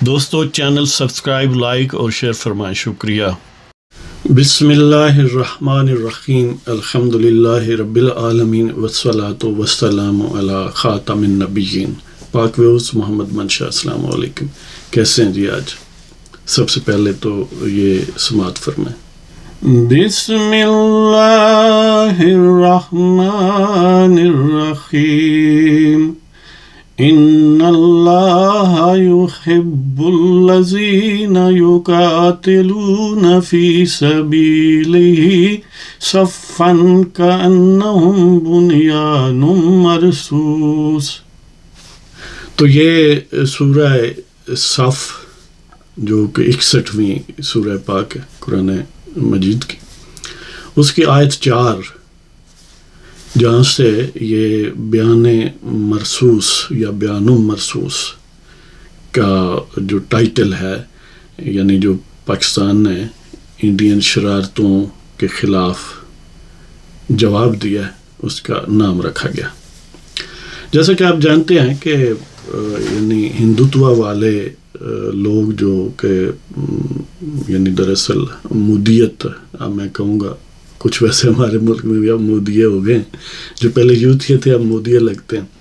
دوستو channel subscribe like اور share فرمائیں۔ شکریہ۔ بسم اللہ الرحمن الرحیم۔ الحمد للہ رب العالمین وسلاۃ وسلام علی خاتم النبیین۔ پاک ویوز محمد منشا السلام علیکم۔ کیسے ہیں جی آج؟ سب سے پہلے تو یہ سماعت فرمائیں۔ بسم اللہ الرحمن الرحیم۔ ان يحب الذین یقاتلون فی سبیلہ صفا کانہم بنیان مرسوس تو یہ سورہ صف، جو کہ اکسٹھویں سورہ پاک ہے، قرآن مجید کی، اس کی آیت چار، جہاں سے یہ بیان مرسوس یا بیان مرسوس کا جو ٹائٹل ہے یعنی جو پاکستان نے انڈین شرارتوں کے خلاف جواب دیا ہے، اس کا نام رکھا گیا۔ جیسا کہ آپ جانتے ہیں کہ یعنی ہندوتوا والے، لوگ جو کہ یعنی دراصل مودیت، اب میں کہوں گا، کچھ ویسے ہمارے ملک میں بھی اب مودیے ہو گئے ہیں۔ جو پہلے یوتھیے تھے، اب مودیے لگتے ہیں۔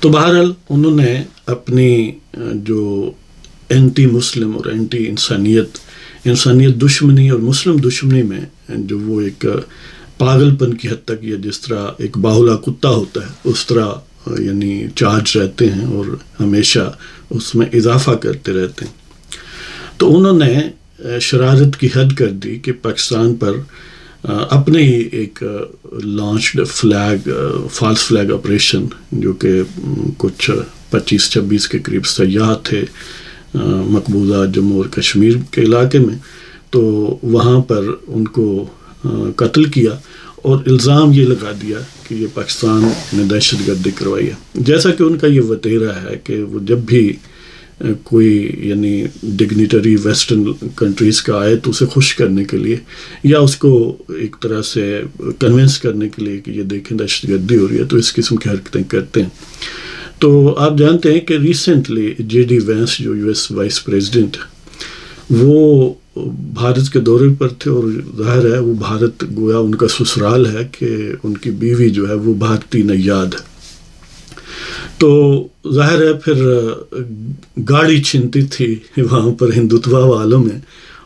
تو بہرحال انہوں نے اپنی جو اینٹی مسلم اور اینٹی انسانیت انسانیت دشمنی اور مسلم دشمنی میں جو وہ ایک پاگل پن کی حد تک یا جس طرح ایک باہلا کتا ہوتا ہے، اس طرح یعنی چارج رہتے ہیں اور ہمیشہ اس میں اضافہ کرتے رہتے ہیں۔ تو انہوں نے شرارت کی حد کر دی کہ پاکستان پر اپنے ہی ایک launched flag false flag operation جو کہ کچھ پچیس چھبیس کے قریب سیاح تھے مقبوضہ جموں اور کشمیر کے علاقے میں، تو وہاں پر ان کو قتل کیا اور الزام یہ لگا دیا کہ یہ پاکستان نے دہشت گردی کروائی ہے۔ جیسا کہ ان کا یہ وطیرہ ہے کہ وہ جب بھی کوئی یعنی ڈگنیٹری ویسٹرن کنٹریز کا آئے تو اسے خوش کرنے کے لیے یا اس کو ایک طرح سے کنونس کرنے کے لیے کہ یہ دیکھیں دہشت گردی ہو رہی ہے تو اس قسم کی حرکتیں کرتے ہیں۔ تو آپ جانتے ہیں کہ ریسنٹلی جے ڈی وینس جو یو ایس وائس پریزیڈنٹ وہ بھارت کے دورے پر تھے اور ظاہر ہے وہ بھارت گویا ان کا سسرال ہے کہ ان کی بیوی جو ہے وہ بھارتی نیاد ہے۔ تو ظاہر ہے پھر گاڑی چھنتی تھی وہاں پر ہندوتوا والوں میں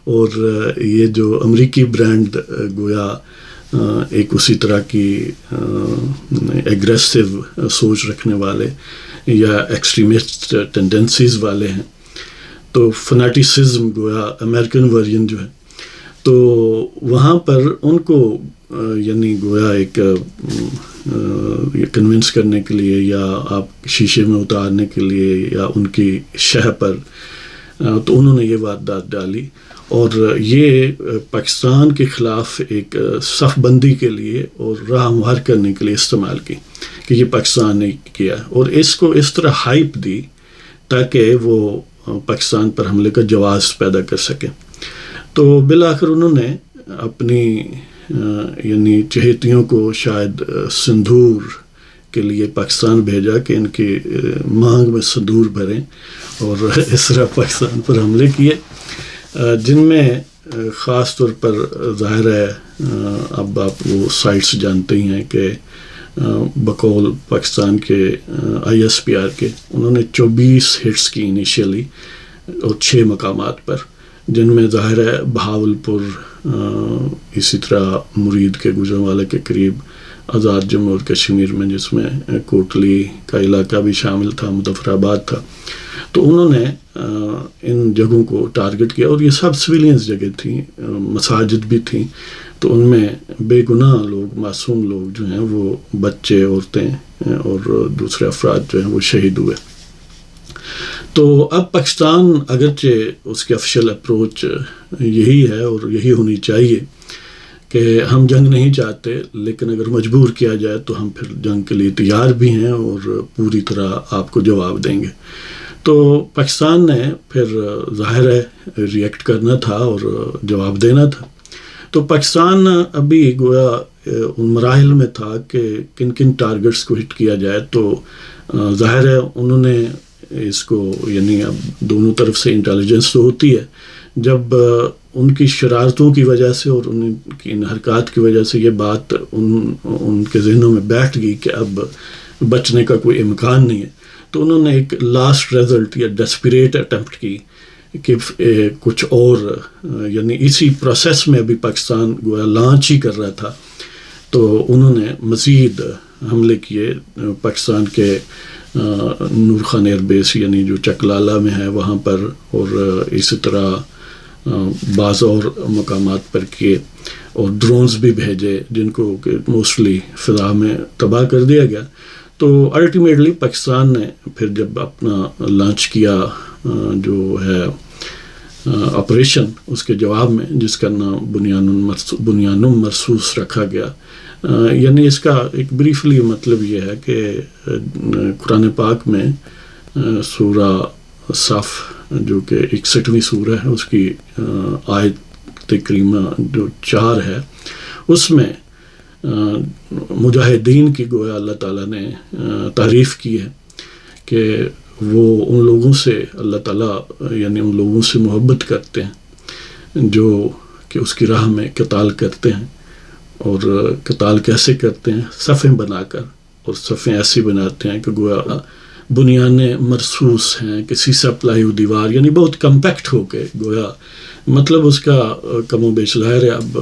اور یہ جو امریکی برانڈ گویا، ایک اسی طرح کی ایگریسو سوچ رکھنے والے یا ایکسٹریمسٹ ٹینڈنسیز والے ہیں۔ تو فناٹیسزم گویا امریکن ورژن جو ہے، تو وہاں پر ان کو یعنی گویا ایک کنونس کرنے کے لیے یا آپ شیشے میں اتارنے کے لیے یا ان کی شہ پر تو انہوں نے یہ واردات ڈالی۔ اور یہ پاکستان کے خلاف ایک صف بندی کے لیے اور راہ مہار کرنے کے لیے استعمال کی کہ یہ پاکستان نے کیا۔ اور اس کو اس طرح ہائپ دی تاکہ وہ پاکستان پر حملے کا جواز پیدا کر سکیں تو بالآخر انہوں نے اپنی یعنی چہیتیوں کو شاید سندور کے لیے پاکستان بھیجا کہ ان کی مانگ میں سندور بھریں اور اس طرح پاکستان پر حملے کیے۔ جن میں خاص طور پر ظاہر ہے اب آپ وہ سائٹس جانتے ہی ہیں کہ بقول پاکستان کے آئی ایس پی آر کے، انہوں نے چوبیس ہٹس کی انیشیلی اور چھ مقامات پر۔ جن میں ظاہر ہے بہاول پور اسی طرح مرید کے گجر والے کے قریب آزاد جموں اور کشمیر میں، جس میں کوٹلی کا علاقہ بھی شامل تھا، مظفر آباد تھا۔ تو انہوں نے ان جگہوں کو ٹارگٹ کیا اور یہ سب سویلینس جگہ تھیں مساجد بھی تھیں۔ تو ان میں بے گناہ لوگ، معصوم لوگ جو ہیں، وہ بچے، عورتیں اور دوسرے افراد جو ہیں، وہ شہید ہوئے۔ تو اب پاکستان اگرچہ اس کے افیشل اپروچ یہی ہے اور یہی ہونی چاہیے کہ ہم جنگ نہیں چاہتے، لیکن اگر مجبور کیا جائے تو ہم پھر جنگ کے لیے تیار بھی ہیں اور پوری طرح آپ کو جواب دیں گے۔ تو پاکستان نے پھر ظاہر ہے ریئیکٹ کرنا تھا اور جواب دینا تھا۔ تو پاکستان ابھی گویا ان مراحل میں تھا کہ کن کن ٹارگٹس کو ہٹ کیا جائے۔ تو ظاہر ہے انہوں نے اس کو یعنی اب دونوں طرف سے انٹیلیجنس تو ہوتی ہے، جب ان کی شرارتوں کی وجہ سے اور ان کی ان حرکات کی وجہ سے یہ بات ان ان کے ذہنوں میں بیٹھ گئی کہ اب بچنے کا کوئی امکان نہیں ہے۔ تو انہوں نے ایک لاسٹ رزلٹ یا ڈسپریٹ اٹمپٹ کی کہ کچھ اور یعنی اسی پروسیس میں ابھی پاکستان گویا لانچ ہی کر رہا تھا۔ تو انہوں نے مزید حملے کیے پاکستان کے نور خان ایئر بیس یعنی جو چکلالہ میں ہے، وہاں پر اور اسی طرح بعض اور مقامات پر کیے اور ڈرونز بھی بھیجے، جن کو کہ موسٹلی فضا میں تباہ کر دیا گیا۔ تو الٹیمیٹلی پاکستان نے پھر جب اپنا لانچ کیا جو ہے آپریشن اس کے جواب میں، جس کا نام بنیان بنیانم مرسوس رکھا گیا یعنی اس کا ایک بریفلی مطلب یہ ہے کہ قرآن پاک میں سورہ صف، جو کہ اکسٹھویں سورہ ہے، اس کی آیت کریمہ جو چار ہے، اس میں مجاہدین کی گویا اللہ تعالیٰ نے تعریف کی ہے کہ وہ ان لوگوں سے اللہ تعالیٰ یعنی ان لوگوں سے محبت کرتے ہیں، جو کہ اس کی راہ میں قتال کرتے ہیں۔ اور قتال کیسے کرتے ہیں، صفیں بنا کر، اور صفیں ایسی بناتے ہیں کہ گویا بنیادیں مرسوس ہیں، کسی سپلائی دیوار یعنی بہت کمپیکٹ ہو کے گویا مطلب اس کا کم و بیش ظاہر ہے، اب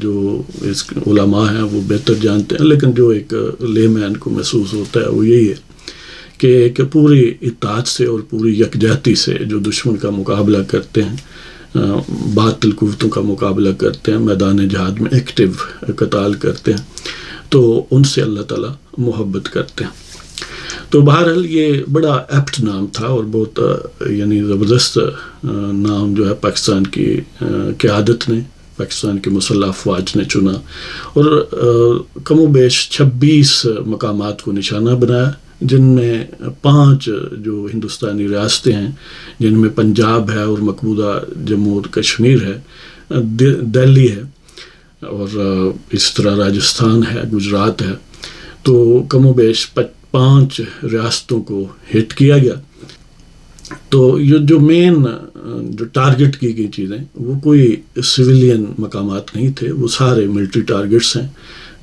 جو اس علماء ہیں وہ بہتر جانتے ہیں، لیکن جو ایک لے مین کو محسوس ہوتا ہے وہ یہی ہے کہ کہ پوری اطاعت سے اور پوری یکجہتی سے جو دشمن کا مقابلہ کرتے ہیں باطل قوتوں کا مقابلہ کرتے ہیں، میدان جہاد میں ایکٹیو قتال کرتے ہیں۔ تو ان سے اللہ تعالیٰ محبت کرتے ہیں۔ تو بہرحال یہ بڑا ایپٹ نام تھا اور بہت یعنی زبردست نام جو ہے پاکستان کی قیادت نے، پاکستان کے مسلح افواج نے چنا۔ اور کم و بیش چھبیس مقامات کو نشانہ بنایا۔ جن میں پانچ جو ہندوستانی ریاستیں ہیں، جن میں پنجاب ہے اور مقبوضہ جموں اور کشمیر ہے دہلی ہے اور اس طرح راجستھان ہے، گجرات ہے۔ تو کم و بیش پانچ ریاستوں کو ہٹ کیا گیا۔ تو یہ جو مین جو ٹارگٹ کی گئی چیزیں، وہ کوئی سویلین مقامات نہیں تھے، وہ سارے ملٹری ٹارگٹس ہیں۔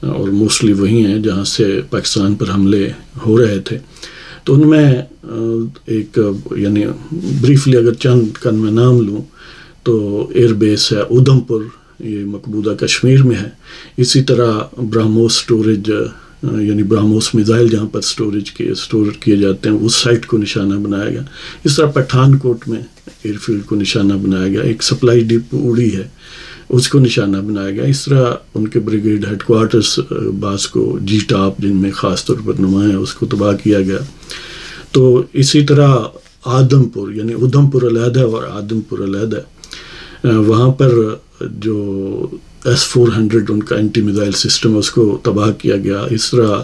اور موسٹلی وہی ہیں جہاں سے پاکستان پر حملے ہو رہے تھے۔ تو ان میں ایک یعنی بریفلی اگر چند کن میں نام لوں، تو ایئر بیس ہے ادھم پور یہ مقبوضہ کشمیر میں ہے۔ اسی طرح برہمو اسٹوریج یعنی برہموس میزائل جہاں پر اسٹوریج کے اسٹور کیے جاتے ہیں، اس سائٹ کو نشانہ بنایا گیا۔ اس طرح پٹھان کوٹ میں ایئر فیلڈ کو نشانہ بنایا گیا۔ ایک سپلائی ڈپ اڑی ہے۔ اس کو نشانہ بنایا گیا۔ اس طرح ان کے بریگیڈ ہیڈ کوارٹرس بعض کو جی ٹاپ جن میں خاص طور پر نمایاں اس کو تباہ کیا گیا۔ تو اسی طرح آدم پور یعنی ادھم پور علیحدہ اور آدم پور علیحدہ وہاں پر جو ایس فور ہنڈریڈ، ان کا اینٹی میزائل سسٹم اس کو تباہ کیا گیا۔ اس طرح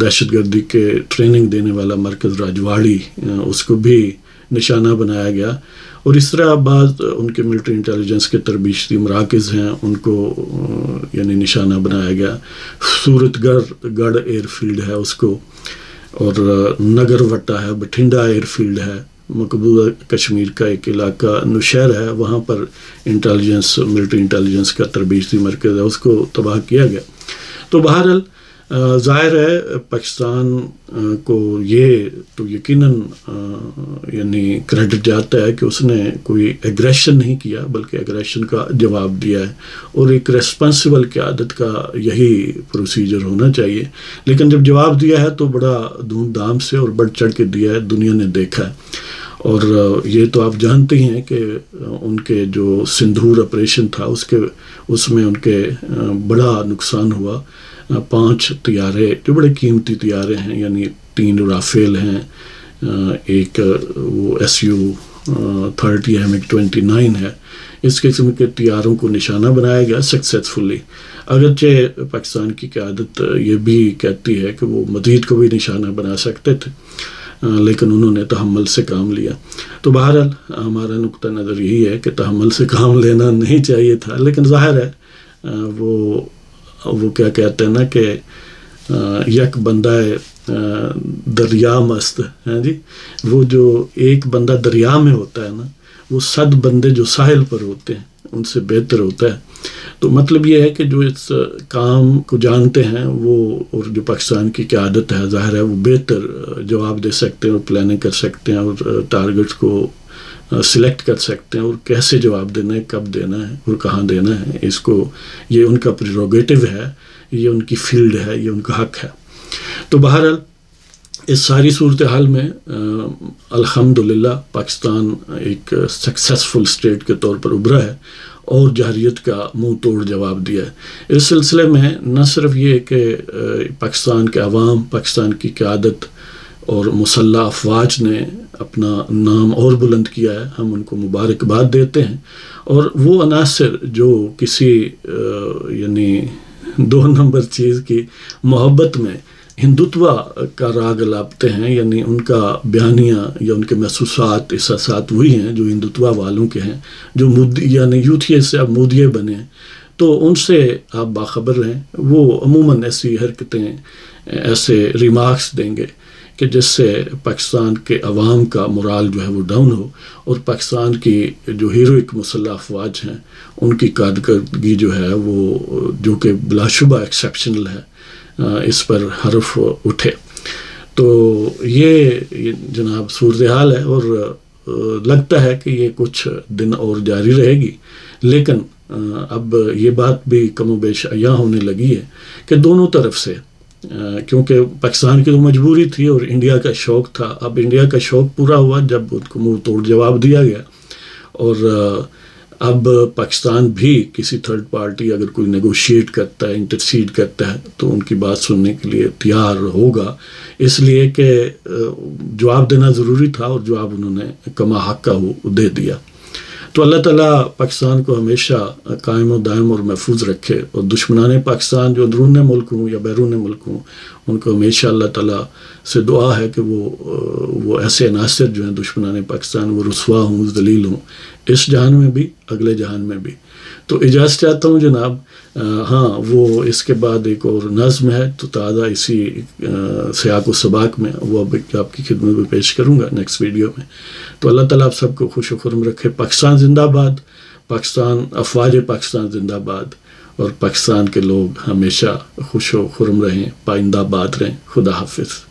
دہشت گردی کے ٹریننگ دینے والا مرکز راجواڑی اس کو بھی نشانہ بنایا گیا۔ اور اس طرح بعض ان کے ملٹری انٹیلیجنس کے تربیشتی مراکز ہیں، ان کو یعنی نشانہ بنایا گیا۔ صورت گڑھ گڑھ ایئر فیلڈ ہے اس کو، اور نگر وٹا ہے، بٹھنڈا ایئر فیلڈ ہے۔ مقبوضہ کشمیر کا ایک علاقہ نشہر ہے، وہاں پر انٹیلیجنس ملٹری انٹیلیجنس کا تربیتی مرکز ہے، اس کو تباہ کیا گیا۔ تو بہرحال ظاہر ہے، پاکستان کو یہ تو یقیناً یعنی کریڈٹ جاتا ہے کہ اس نے کوئی ایگریشن نہیں کیا، بلکہ ایگریشن کا جواب دیا ہے۔ اور ایک ریسپانسبل قیادت کا یہی پروسیجر ہونا چاہیے۔ لیکن جب جواب دیا ہے تو بڑا دھوم دھام سے اور بڑھ چڑھ کے دیا ہے، دنیا نے دیکھا ہے۔ اور یہ تو آپ جانتے ہی ہیں کہ ان کے جو سندھور آپریشن تھا، اس کے، اس میں ان کے بڑا نقصان ہوا۔ پانچ طیارے، جو بڑے قیمتی طیارے ہیں یعنی تین رافیل ہیں ایک وہ ایس یو تھرٹی ایم ایک ٹوینٹی نائن ہے۔ اس قسم کے طیاروں کو نشانہ بنایا گیا سکسیزفلی۔ اگرچہ پاکستان کی قیادت یہ بھی کہتی ہے کہ وہ مزید کو بھی نشانہ بنا سکتے تھے لیکن انہوں نے تحمل سے کام لیا۔ تو بہرحال، ہمارا نقطہ نظر یہی ہے کہ تحمل سے کام لینا نہیں چاہیے تھا، لیکن ظاہر ہے وہ وہ کیا کہتے ہیں نا کہ یک بندہ دریا مست ہیں جی؟ وہ جو ایک بندہ دریا میں ہوتا ہے نا، وہ صد بندے جو ساحل پر ہوتے ہیں، ان سے بہتر ہوتا ہے۔ تو مطلب یہ ہے کہ جو اس کام کو جانتے ہیں، وہ اور جو پاکستان کی قیادت ہے، ظاہر ہے وہ بہتر جواب دے سکتے ہیں اور پلاننگ کر سکتے ہیں اور ٹارگٹ کو سلیکٹ کر سکتے ہیں اور کیسے جواب دینا ہے، کب دینا ہے اور کہاں دینا ہے، اس کو یہ ان کا پریروگیٹو ہے، یہ ان کی فیلڈ ہے، یہ ان کا حق ہے۔ تو بہرحال اس ساری صورتحال میں الحمد للہ پاکستان ایک سکسیزفل اسٹیٹ کے طور پر ابھرا ہے اور جہریت کا منہ توڑ جواب دیا ہے۔ اس سلسلے میں نہ صرف یہ کہ پاکستان کے عوام، پاکستان کی قیادت اور مسلح افواج نے اپنا نام اور بلند کیا ہے، ہم ان کو مبارکباد دیتے ہیں۔ اور وہ عناصر جو کسی یعنی دو نمبر چیز کی محبت میں ہندوتوا کا راگ لاپتے ہیں یعنی ان کا بیانیہ یا ان کے محسوسات، احساسات وہی ہیں جو ہندوتوا والوں کے ہیں، جو مودی یعنی یوتھیے سے اب مودیے بنے ہیں۔ تو ان سے آپ باخبر رہیں۔ وہ عموماً ایسی حرکتیں، ایسے ریمارکس دیں گے۔ کہ جس سے پاکستان کے عوام کا مرال جو ہے وہ ڈاؤن ہو اور پاکستان کی جو ہیروئک مسلح افواج ہیں، ان کی کارکردگی جو ہے وہ جو کہ بلا شبہ ایکسیپشنل ہے اس پر حرف اٹھے۔ تو یہ جناب صورتحال ہے اور لگتا ہے کہ یہ کچھ دن اور جاری رہے گی۔ لیکن اب یہ بات بھی کم و بیش عیاں ہونے لگی ہے کہ دونوں طرف سے کیونکہ پاکستان کی تو مجبوری تھی اور انڈیا کا شوق تھا۔ اب انڈیا کا شوق پورا ہوا جب ان کو منہ توڑ جواب دیا گیا۔ اور اب پاکستان بھی کسی تھرڈ پارٹی اگر کوئی نیگوشیٹ کرتا ہے انٹرسیڈ کرتا ہے، تو ان کی بات سننے کے لیے تیار ہوگا۔ اس لیے کہ جواب دینا ضروری تھا اور جواب انہوں نے کما حق کا دے دیا۔ تو اللہ تعالیٰ پاکستان کو ہمیشہ قائم و دائم اور محفوظ رکھے اور دشمنان پاکستان جو درون ملک ہوں یا بیرون ملک ہوں، ان کو ہمیشہ اللہ تعالیٰ سے دعا ہے کہ وہ وہ ایسے عناصر جو ہیں دشمنان پاکستان، وہ رسوا ہوں، ذلیل ہوں۔ اس جہان میں بھی، اگلے جہان میں بھی۔ تو اجازت چاہتا ہوں جناب ہاں وہ اس کے بعد ایک اور نظم ہے، تو تازہ اسی سیاق و سباق میں وہ اب آپ کی خدمت میں پیش کروں گا نیکسٹ ویڈیو میں۔ تو اللہ تعالیٰ آپ سب کو خوش و خرم رکھے۔ پاکستان زندہ باد، پاکستان، افواج پاکستان زندہ باد۔ اور پاکستان کے لوگ ہمیشہ خوش و خرم رہیں، پائندہ باد رہیں۔ خدا حافظ۔